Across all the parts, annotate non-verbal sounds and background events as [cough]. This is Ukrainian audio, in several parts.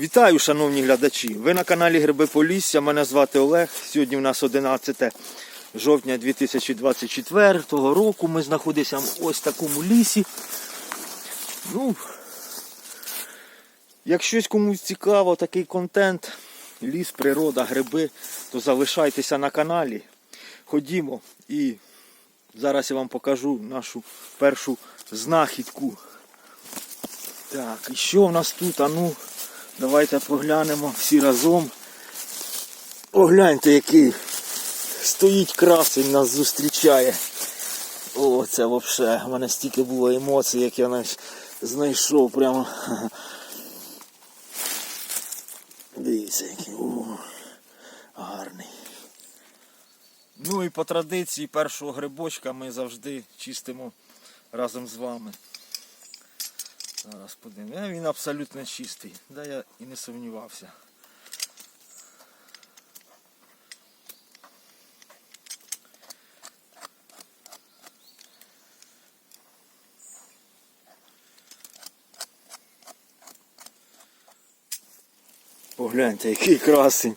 Вітаю, шановні глядачі! Ви на каналі Гриби Полісся. Мене звати Олег. Сьогодні у нас 11 жовтня 2024 року. Ми знаходимося в ось такому лісі. Ну, щось комусь цікаво, такий контент, ліс, природа, гриби, то залишайтеся на каналі. Ходімо і зараз я вам покажу нашу першу знахідку. Так, і що в нас тут? А ну, давайте поглянемо всі разом. Погляньте, який стоїть красень, нас зустрічає. О, це взагалі. У мене стільки було емоцій, як я знайшов прямо. Дивіться, який. О, гарний. Ну і по традиції першого грибочка ми завжди чистимо разом з вами. Зараз подивимося. Він абсолютно чистий. Да я і не сумнівався. Погляньте, який красень.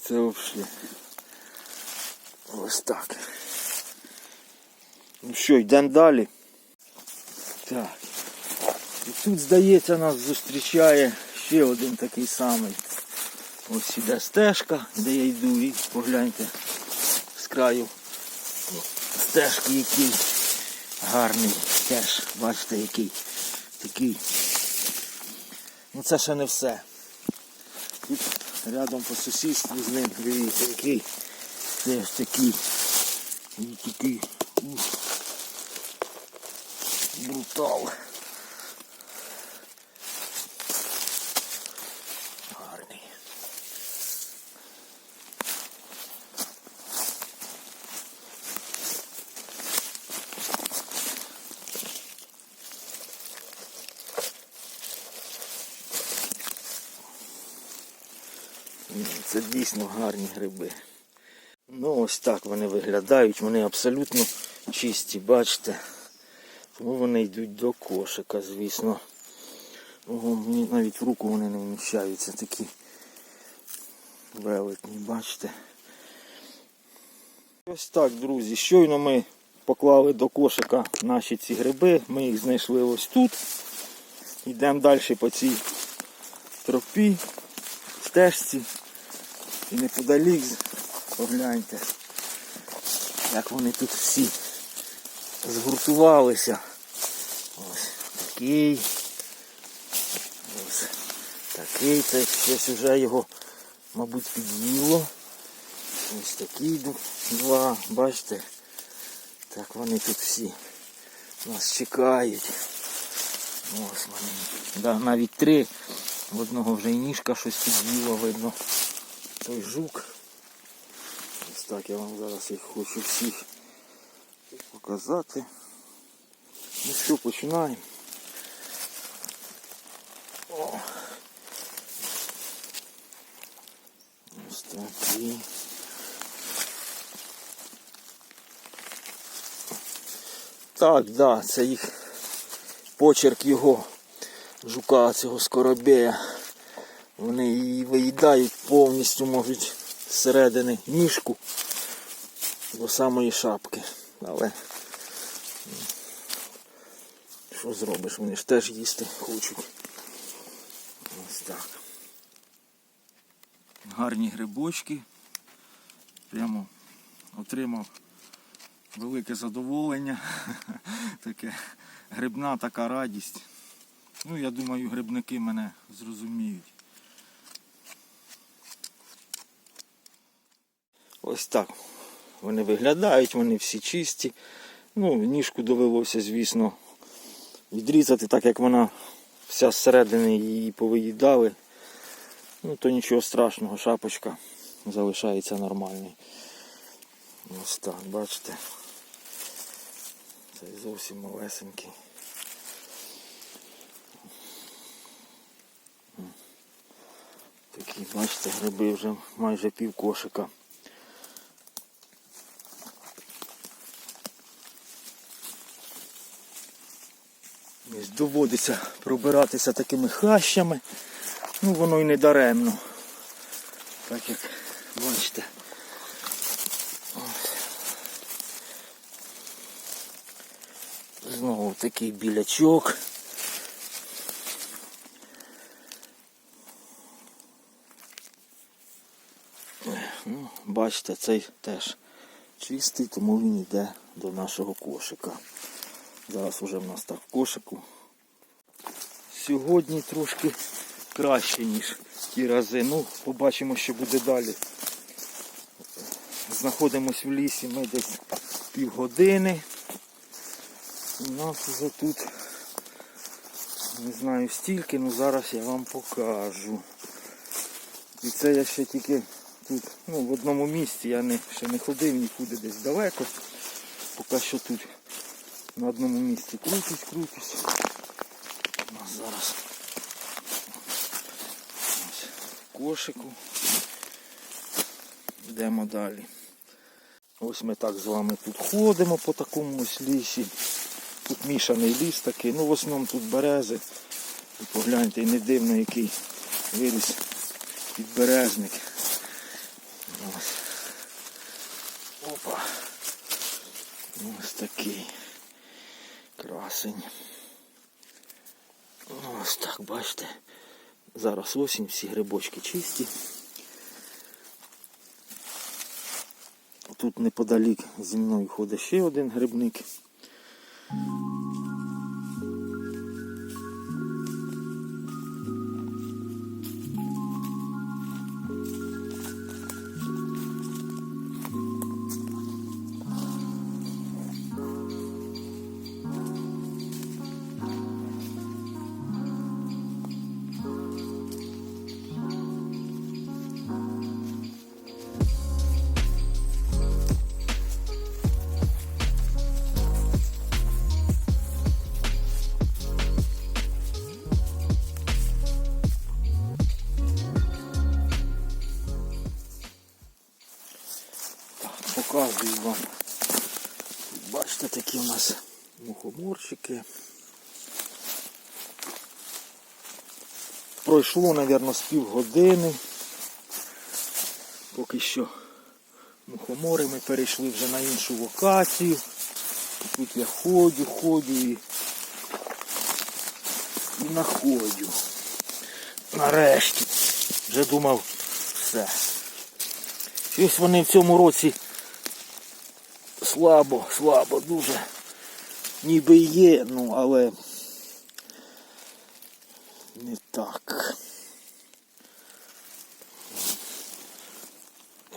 Це взагалі. Ось так. Ну що, йдемо далі. Тут, здається, нас зустрічає ще один такий самий. Ось іде стежка, де я йду, і погляньте з краю стежки який гарний теж, бачите, який такий. Ну це ще не все. Тут рядом по сусідству з ним, дивіться, який теж такий. Такий брутал. Гарний. Ні, Це дійсно гарні гриби. Ну ось так вони виглядають, вони абсолютно чисті, бачите. Тому вони йдуть до кошика, звісно. Ого, мені навіть в руку вони не вміщаються, такі велетні, бачите. Ось так, друзі, щойно ми поклали до кошика наші ці гриби, ми їх знайшли ось тут. Йдемо далі по цій тропі, стежці. І неподалік погляньте, як вони тут всі згуртувалися. Ось такий. Ось такий, це щось вже його, мабуть, під'їло. Ось такі два, бачите, так вони тут всі нас чекають. Ось вони. Да, навіть три. В одного вже і ніжка щось під'їло, видно. Той жук. Ось так я вам зараз їх хочу всіх показати. Ну що, починаємо. О. Ось такі. Так, да, це їх почерк його жука, цього скоробея. Вони її виїдають повністю, можуть зсередини ніжку до самої шапки. Але що зробиш? Вони ж теж їсти хочуть. Ось так. Гарні грибочки. Прямо отримав велике задоволення. [laughs] Таке грибна така радість. Ну, я думаю, грибники мене зрозуміють. Ось так вони виглядають, вони всі чисті. Ну, ніжку довелося, звісно, відрізати, так як вона вся зсередини її повиїдали. Ну, то нічого страшного, шапочка залишається нормальною. Ось так, бачите. Це зовсім малесенький. Такі, бачите, гриби вже майже пів кошика. Ось Доводиться пробиратися такими хащами. Ну воно і не даремно. Так як бачите. Знову такий білячок. Ну, бачите, цей теж чистий, тому він йде до нашого кошика. Зараз уже в нас так в кошику. Сьогодні трошки краще, ніж ті рази. Ну, побачимо, що буде далі. Знаходимось в лісі ми десь півгодини. У нас вже тут не знаю стільки, але зараз я вам покажу. І це я ще тільки тут, ну, в одному місці, я не, ще не ходив нікуди десь далеко. Поки що тут на одному місці крутись, крутись. У нас зараз ось кошику. Йдемо далі. Ось ми так з вами тут ходимо по такому ось лісі. Тут мішаний ліс такий, ну в основному тут берези. І погляньте, і не дивно який виріс підберезник. Ось. Опа. Ось такий красень. Ось так, бачите. Зараз осінь, всі грибочки чисті. Тут неподалік зі мною ходить ще один грибник. Показую вам. Бачите, такі у нас мухоморчики. Пройшло, мабуть, з півгодини. Поки що мухомори ми перейшли вже на іншу локацію. Тут я ходю, ходю і, і находю. Нарешті. Вже думав все. Щось вони в цьому році слабо, слабо, дуже ніби є, ну але не так.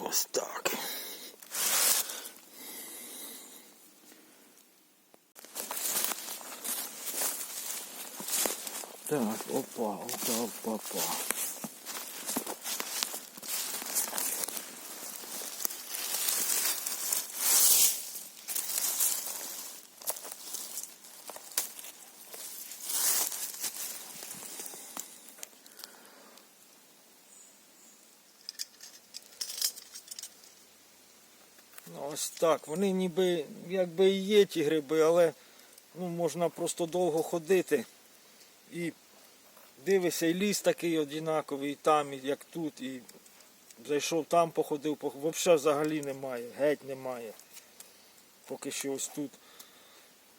Ось так. Так, опа, опа, опа, опа. Ось так. Вони ніби якби і є ті гриби, але ну, можна просто довго ходити. І дивишся, і ліс такий однаковий, і там, і як тут, і зайшов там, походив, пох- взагалі взагалі немає, геть немає. Поки що ось тут.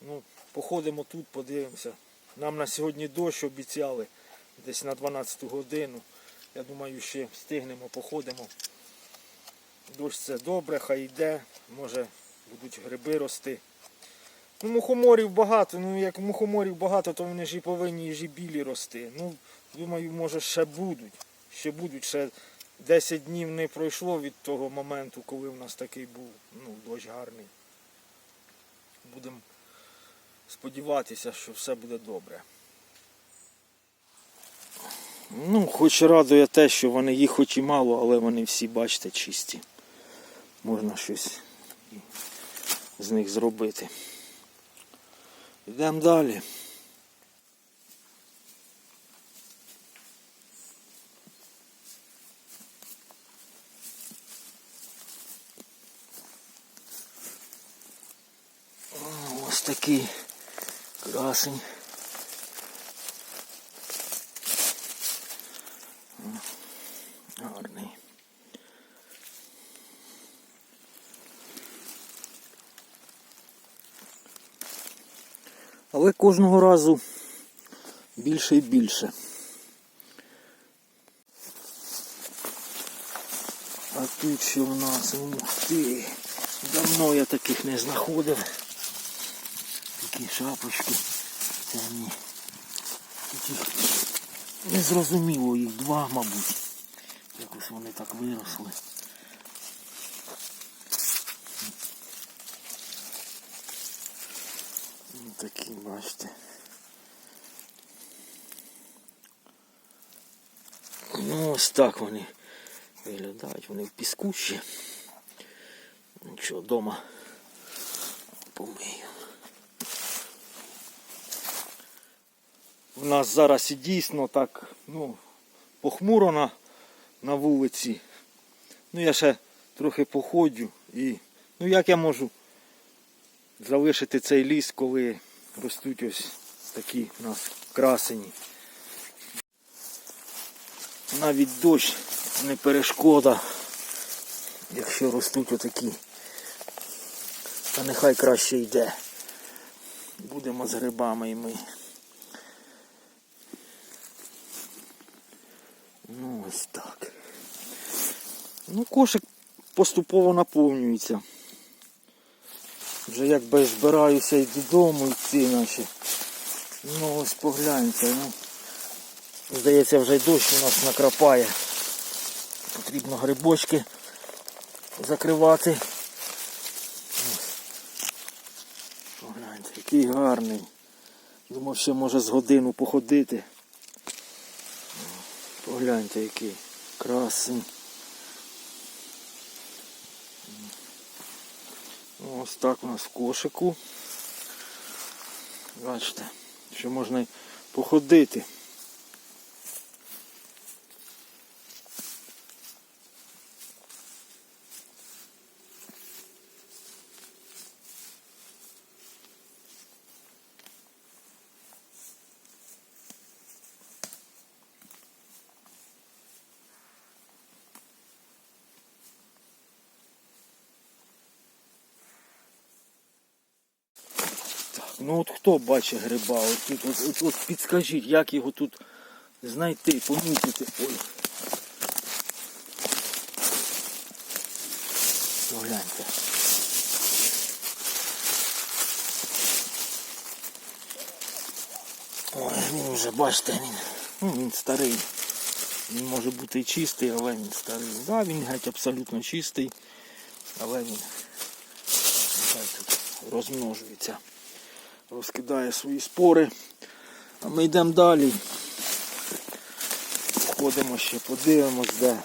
Ну, походимо тут, подивимося. Нам на сьогодні дощ обіцяли десь на 12 годину. Я думаю, ще встигнемо, походимо. Дощ це добре, хай йде, може будуть гриби рости. Ну, мухоморів багато, ну як мухоморів багато, то вони ж і повинні ж і білі рости. Ну, думаю, може ще будуть. Ще будуть, ще 10 днів не пройшло від того моменту, коли в нас такий був ну, дощ гарний. Будемо сподіватися, що все буде добре. Ну, хоч радує те, що вони їх хоч і мало, але вони всі, бачите, чисті. Можна щось з них зробити. Йдемо далі. Ось такий красень. Але кожного разу більше і більше. А тут що в нас? Ух ти! Давно я таких не знаходив. Такі шапочки. Тут незрозуміло, їх два, мабуть. Якось вони так виросли. Такі, бачите. Ну, ось так вони виглядають, вони в піску ще. Нічого, вдома помию. У нас зараз і дійсно так, ну, похмуро на, на вулиці. Ну, я ще трохи походжу і. Ну як я можу залишити цей ліс, коли ростуть ось такі у нас красені. Навіть дощ не перешкода, якщо ростуть отакі. Та нехай краще йде. Будемо з грибами і ми. Ну ось так. Ну, кошик поступово наповнюється. Вже якби збираюся і додому йти наші. Ну ось погляньте, ну. Здається, вже й дощ у нас накрапає. Потрібно грибочки закривати. Ось. Погляньте, який гарний. Думав, ще може з годину походити. Погляньте, який красний. Ось так у нас в кошику. Бачите, що можна походити. Ну от хто бачить гриба? От, тут, от, от, от підскажіть, як його тут знайти, помітити. Ой. Погляньте. Ой, він вже, бачите, він, ну, він старий. Він може бути чистий, але він старий. Да, він геть абсолютно чистий, але він тут розмножується розкидає свої спори. А ми йдемо далі. Ходимо ще, подивимось, де.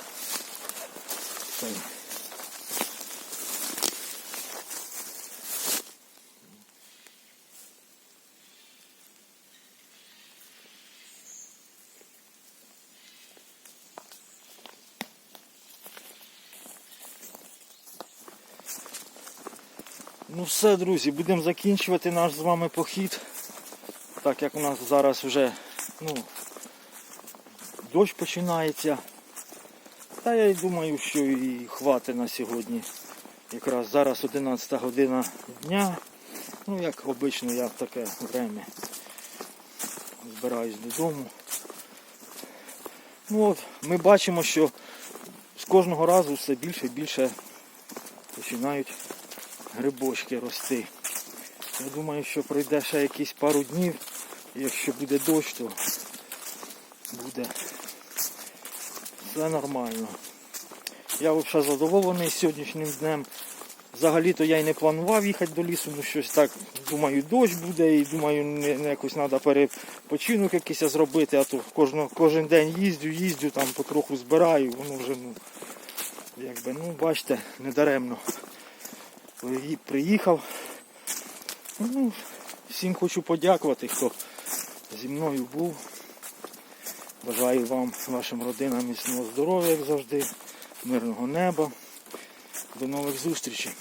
Ну все, друзі, будемо закінчувати наш з вами похід. Так як у нас зараз вже ну, дощ починається. Та я й думаю, що і хватить на сьогодні. Якраз зараз 11 година дня. Ну, як обично, я в таке время збираюсь додому. Ну от, Ми бачимо, що з кожного разу все більше і більше починають грибочки рости. Я думаю, що пройде ще якісь пару днів. І якщо буде дощ, то буде все нормально. Я взагалі задоволений сьогоднішнім днем. Взагалі-то я й не планував їхати до лісу, ну щось так, думаю, дощ буде і думаю, не, не якось треба перепочинок якийсь зробити, а то кожно, кожен день їздю, їздю, там потроху збираю, воно вже, ну, якби, ну, бачите, недаремно. Приї- Приїхав. Ну, всім хочу подякувати, хто зі мною був. Бажаю вам, вашим родинам міцного здоров'я, як завжди, мирного неба. До нових зустрічей.